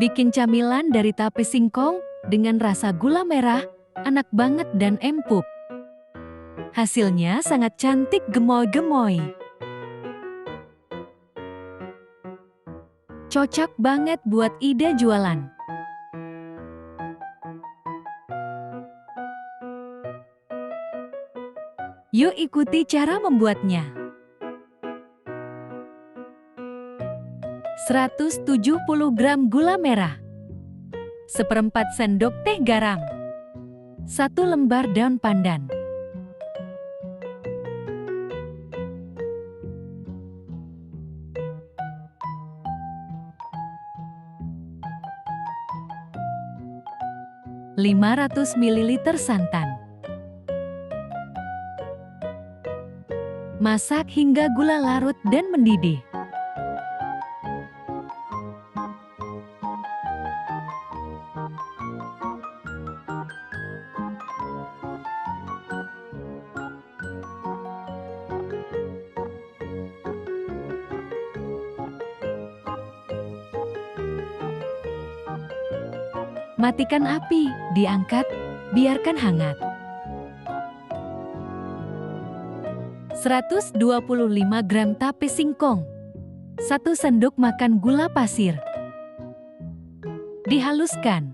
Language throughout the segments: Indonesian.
Bikin camilan dari tape singkong dengan rasa gula merah, anak banget dan empuk. Hasilnya sangat cantik gemoy-gemoy. Cocok banget buat ide jualan. Yuk ikuti cara membuatnya. 170 gram gula merah. Seperempat sendok teh garam. Satu lembar daun pandan. Lima ratus mililiter santan. Masak hingga gula larut dan mendidih. Matikan api, diangkat, biarkan hangat. 125 gram tape singkong. 1 sendok makan gula pasir. Dihaluskan.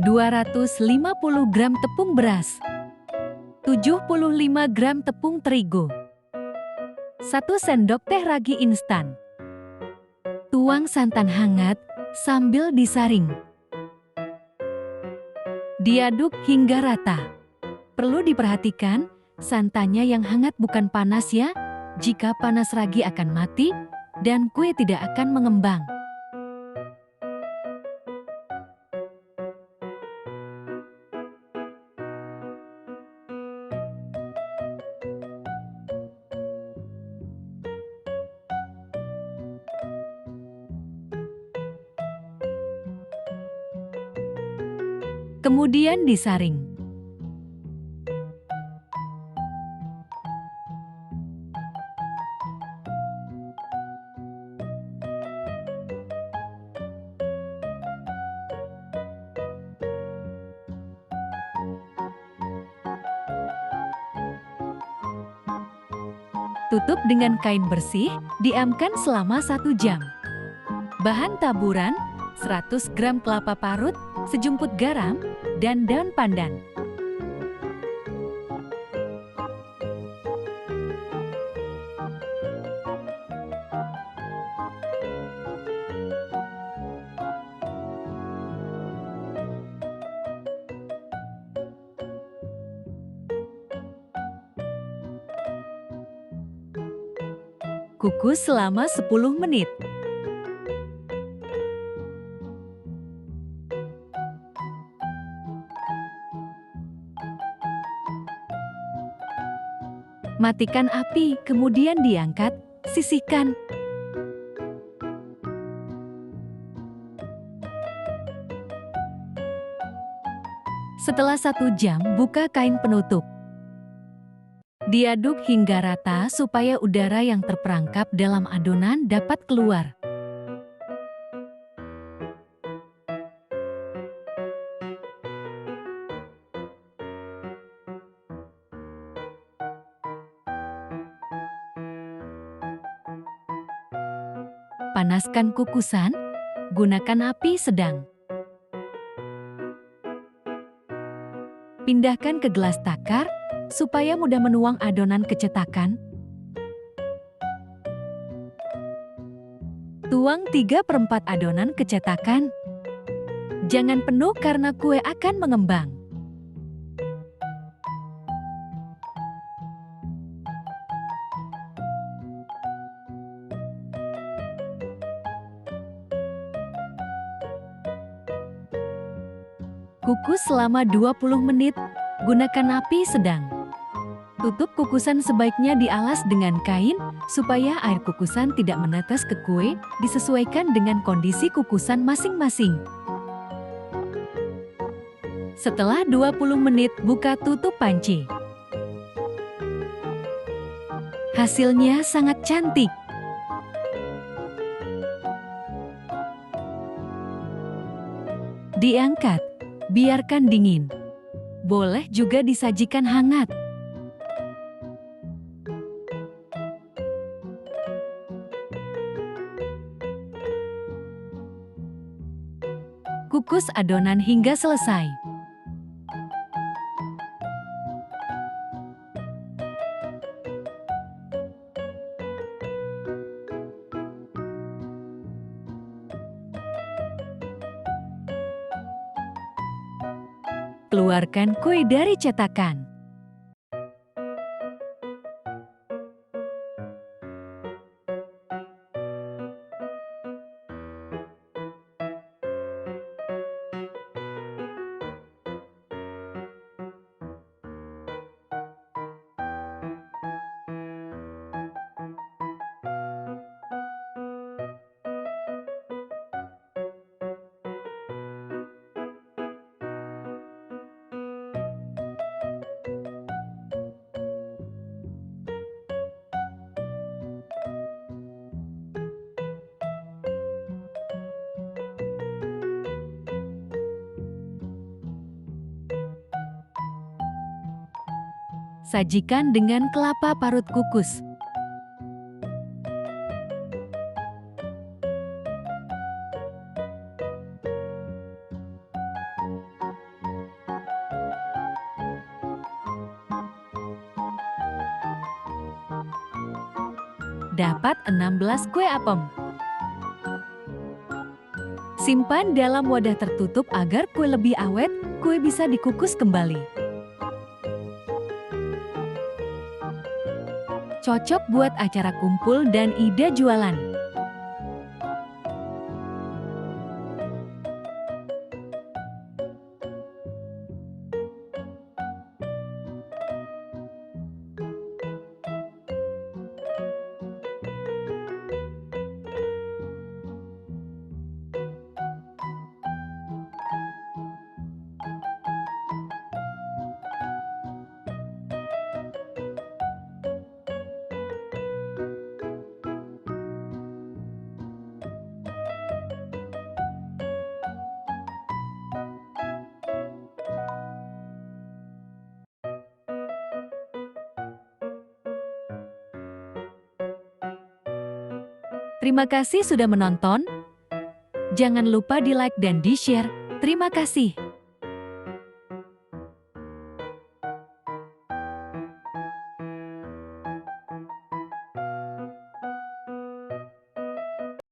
Dua ratus lima puluh gram tepung beras, tujuh puluh lima gram tepung terigu, satu sendok teh ragi instan. Tuang santan hangat sambil disaring. Diaduk hingga rata. Perlu diperhatikan, santannya yang hangat bukan panas ya. Jika panas ragi akan mati dan kue tidak akan mengembang. Kemudian disaring. Tutup dengan kain bersih, diamkan selama satu jam. Bahan taburan, 100 gram kelapa parut, sejumput garam, dan daun pandan. Kukus selama 10 menit. Matikan api, kemudian diangkat, sisihkan. Setelah satu jam, buka kain penutup. Diaduk hingga rata supaya udara yang terperangkap dalam adonan dapat keluar. Panaskan kukusan, gunakan api sedang. Pindahkan ke gelas takar supaya mudah menuang adonan kecetakan. Tuang 3 per 4 adonan kecetakan. Jangan penuh karena kue akan mengembang. Kukus selama 20 menit, gunakan api sedang. Tutup kukusan sebaiknya dialas dengan kain supaya air kukusan tidak menetes ke kue, disesuaikan dengan kondisi kukusan masing-masing. Setelah 20 menit buka tutup panci. Hasilnya sangat cantik. Diangkat, biarkan dingin. Boleh juga disajikan hangat. Kukus adonan hingga selesai. Keluarkan kue dari cetakan. Sajikan dengan kelapa parut kukus. Dapat 16 kue apem. Simpan dalam wadah tertutup agar kue lebih awet, kue bisa dikukus kembali. Cocok buat acara kumpul dan ide jualan. Terima kasih sudah menonton. Jangan lupa di like dan di share. Terima kasih.